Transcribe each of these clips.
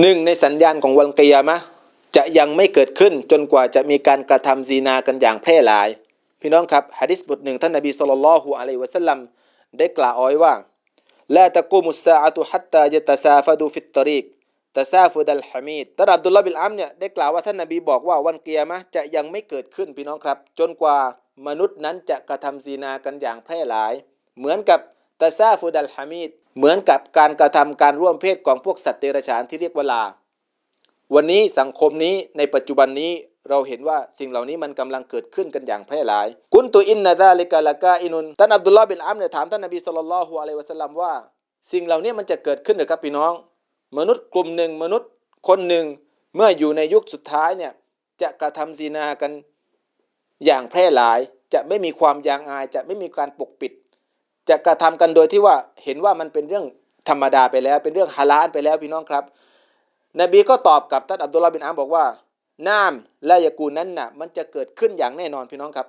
หนึ่งในสัญญาณของวันกิยมะจะยังไม่เกิดขึ้นจนกว่าจะมีการกระทำซีนากันอย่างแพร่หลาย พี่น้องครับฮะดิษบทหนึ่งท่านนบีสุลต่านละฮุอะลัยวะสัลลัมได้กล่าวเอาไว้ว่าลาตะกูมุสซาอะตุฮัตตายะตะซาฟดูฟิตตรีกตะซาฟุดัลฮามีดท่านอับดุลลาบิลอัมเนี่ยได้กล่าวว่าท่านนบีบอกว่าวันกิยมะจะยังไม่เกิดขึ้นพี่น้องครับ จนกว่ามนุษย์นั้นจะกระทำซีนากันอย่างแพร่หลาย เหมือนกับตะซาฟุดัลฮามีด เหมือนกับการกระทำการร่วมเพศของพวกสัตว์เดรัจฉานที่เรียกว่าลา วันนี้สังคมนี้ในปัจจุบันนี้เราเห็นว่าสิ่งเหล่านี้มันกำลังเกิดขึ้นกันอย่างแพร่หลาย กุนตุอินนาซาลิกาลากาอินุนท่านอับดุลลาห์บินอัมเนี่ยถามท่านนบีสุลต่านละฮุอะลัยวะสัลลัมว่า สิ่งเหล่านี้มันจะเกิดขึ้นหรือครับพี่น้อง มนุษย์กลุ่มหนึ่งมนุษย์คนหนึ่งเมื่ออยู่ในยุคสุดท้ายเนี่ยจะกระทำซีนากันอย่างแพร่หลาย จะไม่มีความยางอาย จะไม่มีการปกปิด จะกระทำกันโดยที่ว่าเห็นว่ามันเป็นเรื่องธรรมดาไปแล้ว เป็นเรื่องฮาลาลไปแล้วพี่น้องครับ นบีก็ตอบกับท่านอับดุลลาห์บินอัมบอกว่าน้ำและยากูนั้นน่ะมันจะเกิดขึ้นอย่างแน่นอนพี่น้องครับ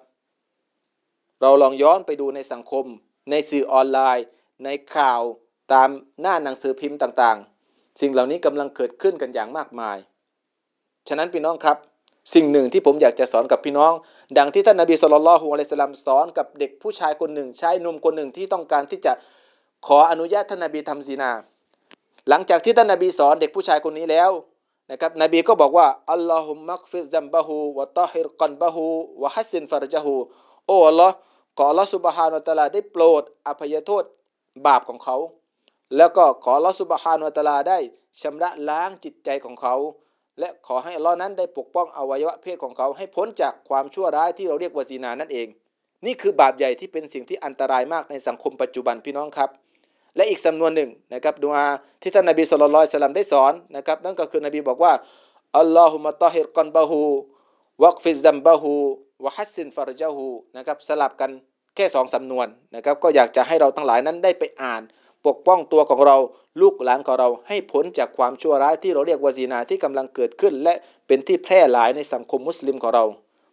เราลองย้อนไปดูในสังคม ในสื่อออนไลน์ ในข่าวตามหน้าหนังสือพิมพ์ต่างๆ สิ่งเหล่านี้กำลังเกิดขึ้นกันอย่างมากมาย ฉะนั้นพี่น้องครับ สิ่งหนึ่งที่ผมอยากจะสอนกับพี่น้อง ดังที่ท่านนบีสุลต่านละฮุอะลัยสลามสอนกับเด็กผู้ชายคนหนึ่งชายหนุ่มคนหนึ่งที่ต้องการที่จะขออนุญาตท่านนบีทำซีนา หลังจากที่ท่านนบีสอนเด็กผู้ชายคนนี้แล้วนะครับนบีก็บอกว่าอัลลอฮุมักฟิซัมบะฮูวะตอฮิรกันบะฮูวะฮัสซินฟารจาฮูโอ้อัลลอฮ์ขออัลลอฮ์สุบฮานุตะลาได้โปรดอภัยโทษบาปของเขา แล้วก็ขออัลลอฮ์สุบฮานุตะลาได้ชำระล้างจิตใจของเขา และขอให้อัลลอฮ์นั้นได้ปกป้องอวัยวะเพศของเขาให้พ้นจากความชั่วร้ายที่เราเรียกว่าซีนานั่นเอง นี่คือบาปใหญ่ที่เป็นสิ่งที่อันตรายมากในสังคมปัจจุบันพี่น้องครับ และอีกสำนวนหนึ่งนะครับดูอาที่ท่านนบีสุลต่านสลัมได้สอนนะครับนั่นก็คือนบีบอกว่าอัลลอฮุมะตอฮิรกันบะฮูวักฟิซัมบะฮูวะฮัสซินฟารจาฮูนะครับสลับกันแค่สองสำนวนนะครับก็อยากจะให้เราทั้งหลายนั้นได้ไปอ่าน ปกป้องตัวของเราลูกหลานของเราให้พ้นจากความชั่วร้ายที่เราเรียกว่าซีนาที่กำลังเกิดขึ้น และเป็นที่แพร่หลายในสังคมมุสลิมของเรา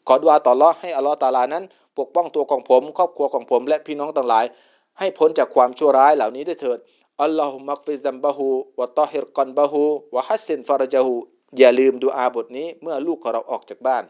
ขอดุอาต่ออัลลอให้อัลลอฮ์ตาลานั้น ปกป้องตัวของผม ครอบครัวของผม และพี่น้องทั้งหลาย ให้พ้นจากความชั่วร้ายเหล่านี้ด้วยเถิดอัลลอฮุมักฟิซัมบะฮูวะตอฮิรกันบะฮูวะฮัสซินฟารจาฮูอย่าลืมดูอาบทนี้เมื่อลูกของเราออกจากบ้าน